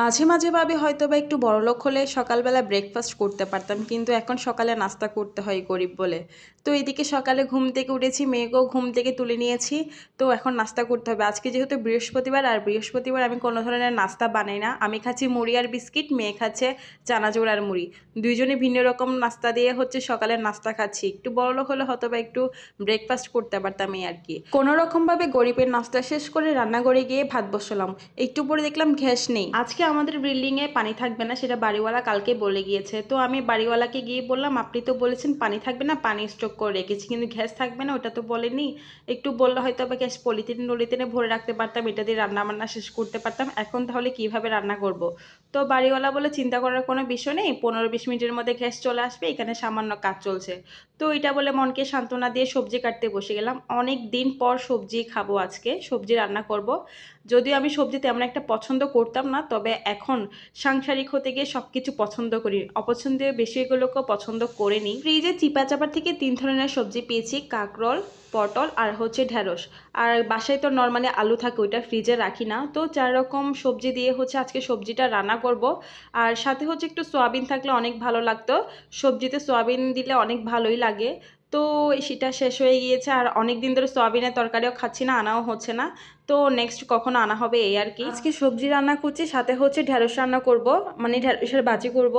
মাঝে মাঝে ভাবি হয়তো বা একটু বড়লোক হলে সকালবেলা ব্রেকফাস্ট করতে পারতাম, কিন্তু এখন সকালে নাস্তা করতে হয় গরিব বলে। তো এদিকে সকালে ঘুম থেকে উঠেছি, মেয়েকেও ঘুম থেকে তুলে নিয়েছি। তো এখন নাস্তা করতে হবে। আজকে যেহেতু বৃহস্পতিবার, আর বৃহস্পতিবার আমি কোনো ধরনের নাস্তা বানাই না। আমি খাচ্ছি মুড়ি আর বিস্কিট, মেয়ে খাচ্ছে চানাচুর আর মুড়ি। দুইজনে ভিন্ন রকম নাস্তা দিয়ে হচ্ছে সকালের নাস্তা খাচ্ছি। একটু বড়লোক হলে হয়তো বা একটু ব্রেকফাস্ট করতে পারতাম এই আর কি। কোনো রকমভাবে গরিবের নাস্তা শেষ করে রান্নাঘরে গিয়ে ভাত বসালাম। একটু পরে দেখলাম ঘ্যাস নেই। আজকে আমাদের বিল্ডিংয়ে পানি থাকবে না, সেটা বাড়িওয়ালা কালকে বলে গিয়েছে। তো আমি বাড়িওয়ালাকে গিয়ে বললাম, আপনি তো বলেছেন পানি থাকবে না, পানি স্টক করে রেখেছি, কিন্তু গ্যাস থাকবে না, ওটা তো বলেনি। একটু বললে হয়তো আবার গ্যাস পলিথিন টলিথিনে ভরে রাখতে পারতাম, এটা দিয়ে রান্না বান্না শেষ করতে পারতাম, এখন তাহলে কীভাবে রান্না করব? তো বাড়িওয়ালা বলে, চিন্তা করার কোনো বিষয় নেই, পনেরো বিশ মিনিটের মধ্যে গ্যাস চলে আসবে, এখানে সামান্য কাজ চলছে। তো এটা বলে মনকে সান্ত্বনা দিয়ে সবজি কাটতে বসে গেলাম। অনেক দিন পর সবজি খাব আজকে, সবজি রান্না করব। যদিও আমি সবজি তেমন একটা পছন্দ করতাম না, তবে এখন সাংসারিক হতে গিয়ে সব কিছু পছন্দ করি। অপছন্দের বেশিগুলোকেও পছন্দ করে নিই। ফ্রিজে চিপা চাপার থেকে তিন ধরনের সবজি পেয়েছি, কাকরল, পটল আর হচ্ছে ঢ্যাঁড়স আর বাসায় তো নর্মালি আলু থাকে, ওইটা ফ্রিজে রাখি না। তো চার রকম সবজি দিয়ে হচ্ছে আজকে সবজিটা রান্না করব। আর সাথে হচ্ছে একটু সোয়াবিন থাকলে অনেক ভালো লাগতো। সবজিতে সোয়াবিন দিলে অনেক ভালোই লাগে। তো সেটা শেষ হয়ে গিয়েছে, আর অনেক দিন ধরে সোয়াবিনের তরকারিও খাচ্ছি না, আনাও হচ্ছে না। তো নেক্সট কখনো আনা হবে এই আর কি? আজকে সবজি রান্না করছি, সাথে হচ্ছে ঢেঁড়স রান্না করব মানে ঢেঁড়সের ভাজি করব।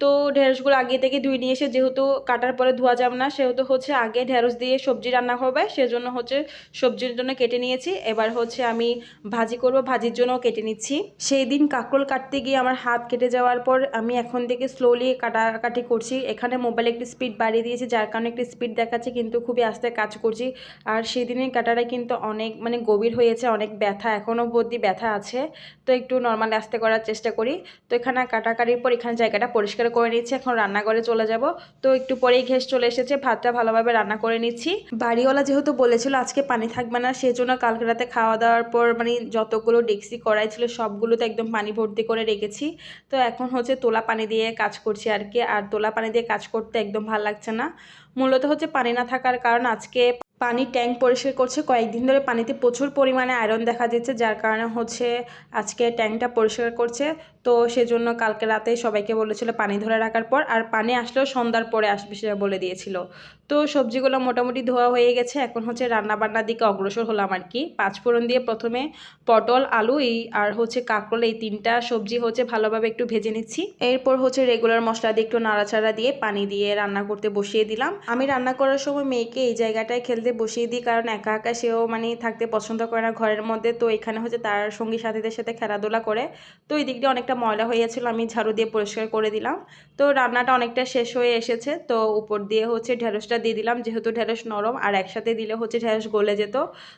তো ঢেঁড়সগুলো আগে থেকে ধুয়ে নিয়ে এসে যেহেতু কাটার পরে ধোয়া যাবে না, সেহেতু হচ্ছে আগে ঢেঁড়স দিয়ে সবজি রান্না হবে, সেজন্য হচ্ছে সবজির জন্য কেটে নিয়েছি। এবার হচ্ছে আমি ভাজি করব, ভাজির জন্য কেটে নিচ্ছি। সেই দিন কাঁকরোল কাটতে গিয়ে আমার হাত কেটে যাওয়ার পর আমি এখন থেকে স্লোলি কাটাকাটি করছি। এখানে মোবাইলে একটু স্পিড বাড়িয়ে দিয়েছি, যার কারণে একটু স্পিড দেখাচ্ছে, কিন্তু খুবই আস্তে কাজ করছি। আর সেই দিনের কাটাটা কিন্তু অনেক মানে গভীর হয়েছে। অনেক ব্যথা, এখনও অবধি ব্যথা আছে। তো একটু নর্মাল আস্তে করার চেষ্টা করি। তো এখানে কাটাকাটির পর এখানে জায়গাটা পরিষ্কার করে নিচ্ছি এখন রান্নাঘরে চলে যাব। তো একটু পরেই ঘেস চলে এসেছে, ভাতটা ভালোভাবে রান্না করে নিচ্ছি। বাড়িওয়ালা যেহেতু বলেছিল আজকে পানি থাকবে না, সেজন্য কালকে রাতে খাওয়া দাওয়ার পর মানে যতগুলো ডেক্সি কড়াই ছিল সবগুলোতে একদম পানি ভর্তি করে রেখেছি। তো এখন হচ্ছে তোলা পানি দিয়ে কাজ করছি আর কি, আর তোলা পানি দিয়ে কাজ করতে একদম ভালো লাগছে না। মূলত হচ্ছে পানি না থাকার কারণ আজকে পানির ট্যাঙ্ক পরিষ্কার করছে। কয়েকদিন ধরে পানিতে প্রচুর পরিমাণে আয়রন দেখা যাচ্ছে যার কারণে হচ্ছে আজকে ট্যাঙ্কটা পরিষ্কার করছে। তো সেজন্য কালকে রাতে সবাইকে বলেছিল পানি ধরে রাখার পর, আর পানি আসলেও সন্ধ্যার পরে আসবে সেটা বলে দিয়েছিল। তো সবজিগুলো মোটামুটি ধোয়া হয়ে গেছে, এখন হচ্ছে রান্না বান্নার দিকে অগ্রসর হলাম আর কি। পাঁচফোড়ন দিয়ে প্রথমে পটল, আলু, এই আর হচ্ছে কাঁকরোল, এই তিনটা সবজি হচ্ছে ভালোভাবে একটু ভেজে নিচ্ছি। এরপর হচ্ছে রেগুলার মশলা দিয়ে একটু নাড়াচাড়া দিয়ে পানি দিয়ে রান্না করতে বসিয়ে দিলাম। আমি রান্না করার সময় মেয়েকে এই জায়গাটায় খেলতে বসিয়ে দিই, কারণ একা একা সেও মানে থাকতে পছন্দ করে না ঘরের মধ্যে। তো এখানে হচ্ছে তার সঙ্গী সাথীদের সাথে খেলাধুলা করে। তো এই দিক দিয়ে অনেকটা ময়লা হয়ে গেছিল, আমি ঝাড়ু দিয়ে পরিষ্কার করে দিলাম। তো রান্নাটা অনেকটা শেষ হয়ে এসেছে, তো উপর দিয়ে হচ্ছে ঢেঁড়সটা দিয়ে দিলাম। যেহেতু ঢেঁড়স নরম, আর একসাথে দিলে হচ্ছে ঢেঁড়স গলে যেত।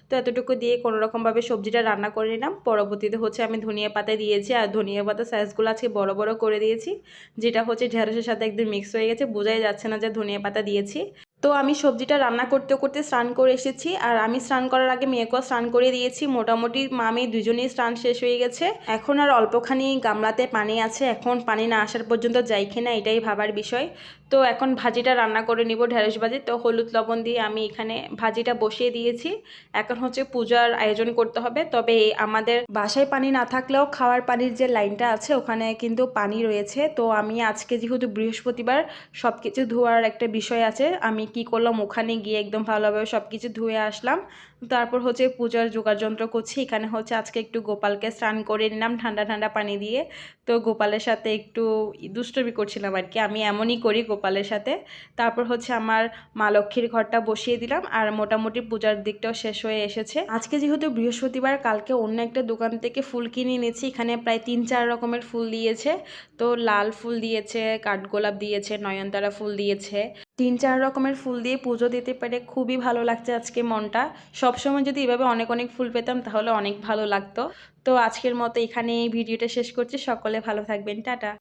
তো এতটুকু দিয়ে কোনো রকমভাবে সবজিটা রান্না করে নিলাম। পরবর্তীতে হচ্ছে আমি ধনিয়া পাতা দিয়েছি, আর ধনিয়া পাতা সাইজগুলো আজকে বড় বড় করে দিয়েছি, যেটা হচ্ছে ঢেঁড়সের সাথে একদম মিক্স হয়ে গেছে। বোঝাই যাচ্ছে না যে ধনিয়া পাতা দিয়েছি। তো আমি সবজিটা রান্না করতে করতে স্নান করে এসেছি। আর আমি স্নান করার আগে মেয়েকেও স্নান করে দিয়েছি। মোটামুটি মামি দুজনেই স্নান শেষ হয়ে গেছে। এখন আর অল্পখানি গামলাতে পানি আছে। এখন পানি না আসার পর্যন্ত যাই কিনা এটাই ভাবার বিষয়। তো এখন ভাজিটা রান্না করে নিব ঢেঁড়স ভাজি। তো হলুদ লবণ দিয়ে আমি এখানে ভাজিটা বসিয়ে দিয়েছি। এখন হচ্ছে পূজার আয়োজন করতে হবে। তবে আমাদের বাসায় পানি না থাকলেও খাওয়ার পানির যে লাইনটা আছে, ওখানে কিন্তু পানি রয়েছে। তো আমি আজকে যেহেতু বৃহস্পতিবার সব কিছু ধোয়ার একটা বিষয় আছে। আমি কি করলাম ওখানে গিয়ে একদম ভালোভাবে সব কিছু ধুয়ে আসলাম। তারপর হচ্ছে পূজার যোগার যন্ত্র করছি। এখানে হচ্ছে আজকে একটু গোপালকে স্নান করে নিলাম, ঠান্ডা ঠান্ডা পানি দিয়ে। তো গোপালের সাথে একটু দুষ্টমি করছিলাম আর কি আমি এমনই করি গোপালের সাথে। তারপর হচ্ছে আমার মা লক্ষ্মীর ঘরটা বসিয়ে দিলাম আর মোটামুটি পূজার দিকটাও শেষ হয়ে এসেছে। আজকে যেহেতু বৃহস্পতিবার, কালকে অন্য একটা দোকান থেকে ফুল কিনে এনেছি। এখানে প্রায় তিন চার রকমের ফুল দিয়েছে। তো লাল ফুল দিয়েছে, কাঠগোলাপ দিয়েছে, নয়নতারা ফুল দিয়েছে। তিন চার রকমের ফুল দিয়ে পুজো দিতে পেরে খুবই ভালো লাগছে আজকে মনটা। সবসময় যদি এভাবে অনেক অনেক ফুল পেতাম, তাহলে অনেক ভালো লাগতো। তো আজকের মতো এখানে ভিডিওটা শেষ করছি। সকলে ভালো থাকবেন। টাটা।